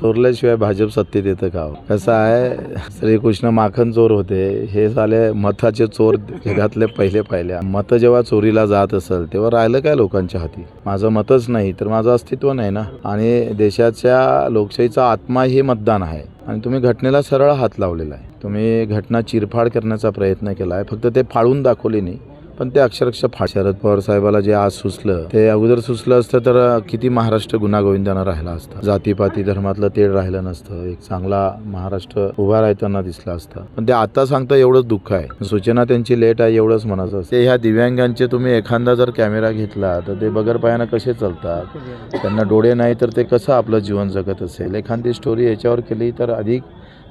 चोरल्याशिवाय भाजप सत्तेत येतं का हो? कसं आहे श्रीकृष्ण माखन चोर होते. हे झाले मताचे चोर जगातले पहिले पाहिले मतं जेव्हा चोरीला जात असेल तेव्हा राहिलं काय लोकांच्या हाती? माझं मतच नाही तर माझं अस्तित्व नाही ना? आणि देशाच्या लोकशाहीचा आत्मा हे मतदान आहे. आणि तुम्ही घटनेला सरळ हात लावलेला आहे. तुम्ही घटना चिरफाड करण्याचा प्रयत्न केला आहे. फक्त ते फाळून दाखवले नाही. पण ते अक्षरशः फा शरद पवार साहेबाला जे आज सुचलं ते अगोदर सुचलं असतं तर किती महाराष्ट्र गुन्हागोविंदानं राहिला असता. जातीपाती धर्मातलं तेढ राहिलं नसतं. एक चांगला महाराष्ट्र उभा राहताना दिसला असता. पण ते आता सांगता एवढंच दुःख आहे. सूचना त्यांची लेट आहे एवढंच म्हणायचं असतं. ह्या दिव्यांगांचे तुम्ही एखादा जर कॅमेरा घेतला तर ते बगर पायानं कसे चालतात? त्यांना डोळे नाही तर ते कसं आपलं जीवन जगत असेल? एखादी स्टोरी याच्यावर केली तर अधिक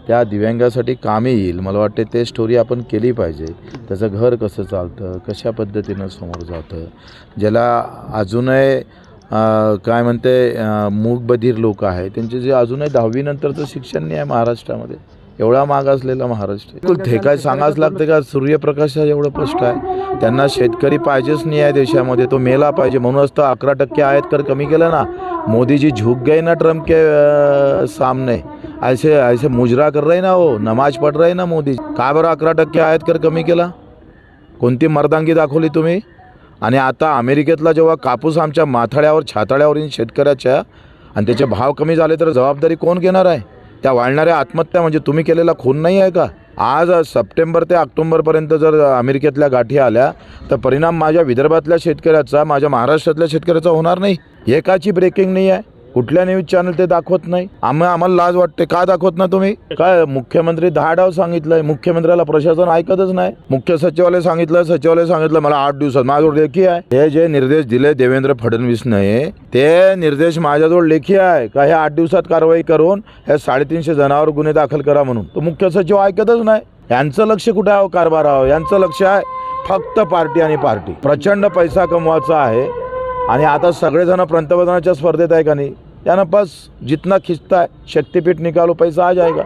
त्या दिव्यांगासाठी कामी येईल. मला वाटते ते स्टोरी आपण केली पाहिजे. त्याचं घर कसं चालतं? कशा पद्धतीनं समोर जातं? ज्याला अजूनही काय म्हणते अं, मूकबधीर लोक आहे त्यांचे जे अजूनही दहावीनंतरचं शिक्षण नाही आहे महाराष्ट्रामध्ये. एवढा माग असलेला महाराष्ट्र ते काय सांगाच लागतं का? सूर्यप्रकाश एवढं स्पष्ट आहे. त्यांना शेतकरी पाहिजेच नाही आहे देशामध्ये. तो मेला पाहिजे. म्हणूनच तर अकरा टक्के आहेत तर कमी केलं ना. मोदीजी झुक गए ना ट्रम्प के सामने. ऐसे ऐसे मुजरा कर रहे ना हो नमाज पढ़ रहे ना मोदी का बरं अकरा टक्के आयात कर कमी केला। कोणती मर्दांगी दाखवली तुम्ही? आणि आता अमेरिकेतला जेव्हा कापूस आमच्या माथाड्यावर छाताड्यावर शेतकऱ्याच्या आणि त्याचे भाव कमी झाले तर जबाबदारी कोण घेणार आहे? त्या वाढणाऱ्या आत्महत्या म्हणजे तुम्ही केलेला खून नाही आहे का? आज सप्टेंबर ते ऑक्टोंबरपर्यंत जर अमेरिकेतल्या गाठी आल्या तर परिणाम माझ्या विदर्भातल्या शेतकऱ्याचा माझ्या महाराष्ट्रातल्या शेतकऱ्याचा होणार नाही. एकाची ब्रेकिंग नाही आहे. कुठल्या न्यूज चॅनल ते दाखवत नाही? आम्ही आम्हाला लाज वाटते. का दाखवत ना तुम्ही? काय मुख्यमंत्री दहा डाव सांगितलंय. मुख्यमंत्र्याला प्रशासन ऐकतच नाही. मुख्य सचिवालय सांगितलं सचिवालय सांगितलं मला आठ दिवसात माझ्याजवळ लेखी आहे. हे जे निर्देश दिले देवेंद्र फडणवीसने ते निर्देश माझ्याजवळ लेखी आहे. का हे आठ दिवसात कारवाई करून हे साडेतीनशे जणांवर गुन्हे दाखल करा म्हणून? तो मुख्य सचिव ऐकतच नाही. यांचं लक्ष कुठे आहे हो यांचं लक्ष आहे फक्त पार्टी आणि पार्टी. प्रचंड पैसा कमवायचा आहे. आणि आता सगळेजण पंतप्रधानाच्या स्पर्धेत आहे का नाही? त्यानं बस जितना खिंचता है शक्तिपीठ निकालो पैसा आ जाएगा.